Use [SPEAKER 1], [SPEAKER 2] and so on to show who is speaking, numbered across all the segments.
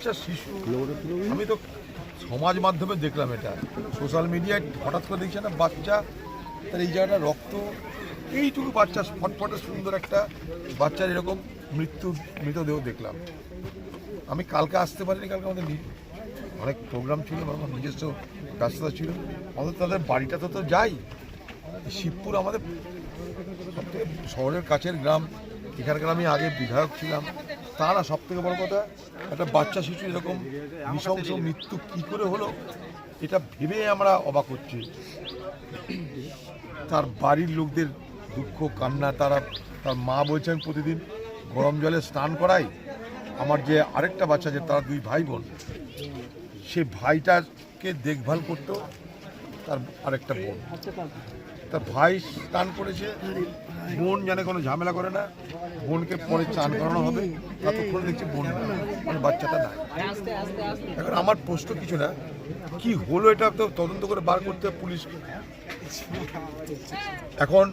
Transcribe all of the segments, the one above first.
[SPEAKER 1] বাচ্চা, শিশু। আমি তো সমাজ মাধ্যমে দেখলাম এটা। সোশ্যাল মিডিয়ায় হঠাৎ করে দেখছি না বাচ্চা, তার এই জায়গাটা রক্ত। এইটুকু বাচ্চা, ফটফটে সুন্দর একটা বাচ্চার এরকম মৃত্যু, মৃতদেহ দেখলাম। আমি কালকে আসতে পারিনি, কালকে আমাদের অনেক প্রোগ্রাম ছিল আমার নিজস্ব ব্যস্ততা ছিল। আমাদের তাদের বাড়িটা তো তো যাই। শিবপুর আমাদের শহরের কাছের গ্রাম। এখানকার আমি আগে বিধায়ক ছিলাম। তা না সব থেকে বড় কথা, একটা বাচ্চা শিশু এরকম নৃশংস মৃত্যু কি করে হলো, এটা ভেবে আমরা অবাক হচ্ছি। তার বাড়ির লোকদের দুঃখ, কান্না, তারা, তার মা বলছেন প্রতিদিন গরম জলে স্নান করাই। আমার যে আরেকটা বাচ্চা যে তারা দুই ভাই বোন, সে ভাইটাকে দেখভাল করতো, তার আরেকটা বোন। তার ভাই স্নান করেছে বোন জানে কোনো ঝামেলা করে না। বোনকে পরে চান করানো হবে। ততক্ষণ দেখছি বোন মানে বাচ্চাটা নাই। এখন আমার প্রশ্ন কিছু না। কি হলো এটা তো তদন্ত করে বার করতে হবে পুলিশ। এখন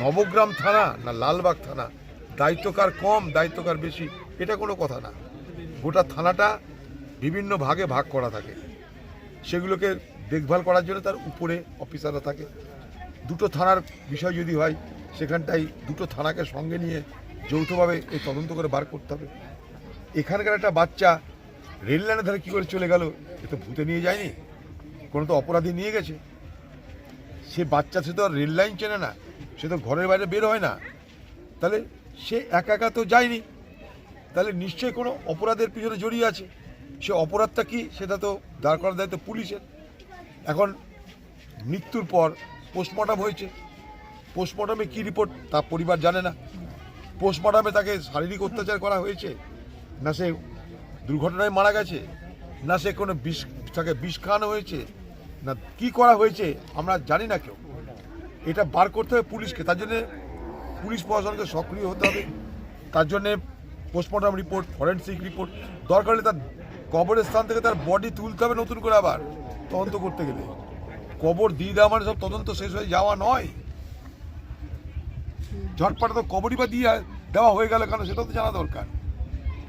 [SPEAKER 1] নবগ্রাম থানা না লালবাগ থানা দায়িত্বকার কম দায়িত্বকার বেশি, এটা কোনো কথা না। গোটা থানাটা বিভিন্ন ভাগে ভাগ করা থাকে। সেগুলোকে দেখভাল করার জন্য তার উপরে অফিসাররা থাকে। দুটো থানার বিষয় যদি হয় সেখানটাই দুটো থানাকে সঙ্গে নিয়ে যৌথভাবে এই তদন্ত করে বার করতে হবে। এখানকার একটা বাচ্চা রেল লাইনের ধারে কী করে চলে গেল, এ তো ভূতে নিয়ে যায়নি, কোনো তো অপরাধী নিয়ে গেছে। সে বাচ্চা সে তো আর রেল লাইন চেনে না, সে তো ঘরের বাইরে বের হয় না। তাহলে সে একা একা তো যায়নি, তাহলে নিশ্চয়ই কোনো অপরাধের পিছনে জড়িয়ে আছে। সে অপরাধটা কি, সেটা তো দাঁড় করার দায়িত্ব পুলিশের। এখন মৃত্যুর পর পোস্টমর্টম হয়েছে। পোস্টমর্টমে কী রিপোর্ট তা পরিবার জানে না। পোস্টমর্টমে তাকে শারীরিক অত্যাচার করা হয়েছে। না সে দুর্ঘটনায় মারা গেছে, না সে কোনো বিষ, তাকে বিষ খাওয়ানো হয়েছে, না কি করা হয়েছে, আমরা জানি না কেউ। এটা বার করতে হবে পুলিশকে, তার জন্যে পুলিশ প্রশাসনকে সক্রিয় হতে হবে। তার জন্যে পোস্টমর্টম রিপোর্ট, ফরেন্সিক রিপোর্ট, দরকার হলে তার কবরের স্থান থেকে তার বডি তুলতে হবে নতুন করে আবার, তদন্ত করতে গেলে। কবর দিয়ে দেওয়া মানে সব তদন্ত শেষ হয়ে যাওয়া নয়। ঝটপাটা তো কবরই বা দিয়ে দেওয়া হয়ে গেল কেন সেটা তো জানা দরকার।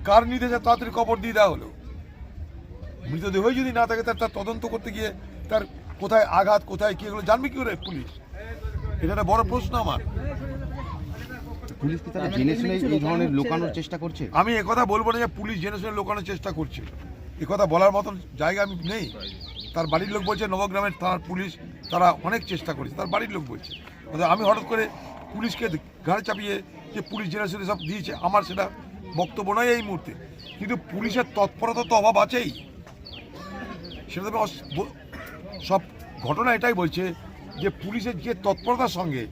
[SPEAKER 1] কার নির্দেশে তাড়াতাড়ি কবর দিয়ে দেওয়া হলো? মৃতদেহই যদি না থাকে তার তার তদন্ত করতে গিয়ে তার কোথায় আঘাত কোথায় কি এগুলো জানবে কি করে পুলিশ? এটা একটা বড় প্রশ্ন আমার।
[SPEAKER 2] পুলিশ কি তারা জেনে শুনে এই ধরনের লুকানোর চেষ্টা করছে?
[SPEAKER 1] আমি একথা বলব না যে পুলিশ জেনে শুনে লোকানোর চেষ্টা করছে। কথা বলার মতন জায়গা আমি নেই। তার বাড়ির লোক বলছে, নবগ্রামের থানার পুলিশ, তারা অনেক চেষ্টা করেছে, তার বাড়ির লোক বলছে। আমি হঠাৎ করে পুলিশকে ঘাড়ে চাপিয়ে যে পুলিশ জেনে শুনে সব দিয়েছে, আমার সেটা বক্তব্য নয় এই মুহূর্তে। কিন্তু পুলিশের তৎপরতা তো অভাব আছেই। সেটা তো সব ঘটনা এটাই বলছে যে পুলিশের যে তৎপরতার সঙ্গে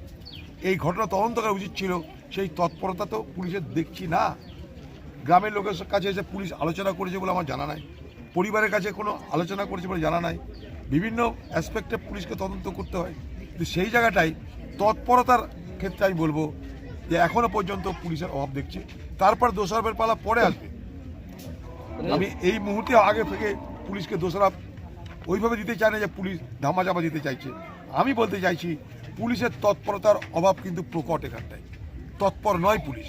[SPEAKER 1] এই ঘটনা তদন্ত করা উচিত ছিল, সেই তৎপরতা তো পুলিশের দেখছি না। গ্রামের লোকের কাছে এসে পুলিশ আলোচনা করেছে বলে আমার জানা নাই। পরিবারের কাছে কোনো আলোচনা করেছে বলে জানা নাই। বিভিন্ন অ্যাসপেক্টে পুলিশকে তদন্ত করতে হয়। কিন্তু সেই জায়গাটাই তৎপরতার ক্ষেত্রে আমি বলব যে এখনও পর্যন্ত পুলিশের অভাব দেখছি। তারপর দোষারোপের পালা পরে আসবে। আমি এই মুহূর্তে আগে থেকে পুলিশকে দোষারোপ ওইভাবে দিতে চাই না যে পুলিশ ধামাচাপা দিতে চাইছে। আমি বলতে চাইছি, পুলিশের তৎপরতার অভাব কিন্তু প্রকট এখানটায়। তৎপর নয় পুলিশ।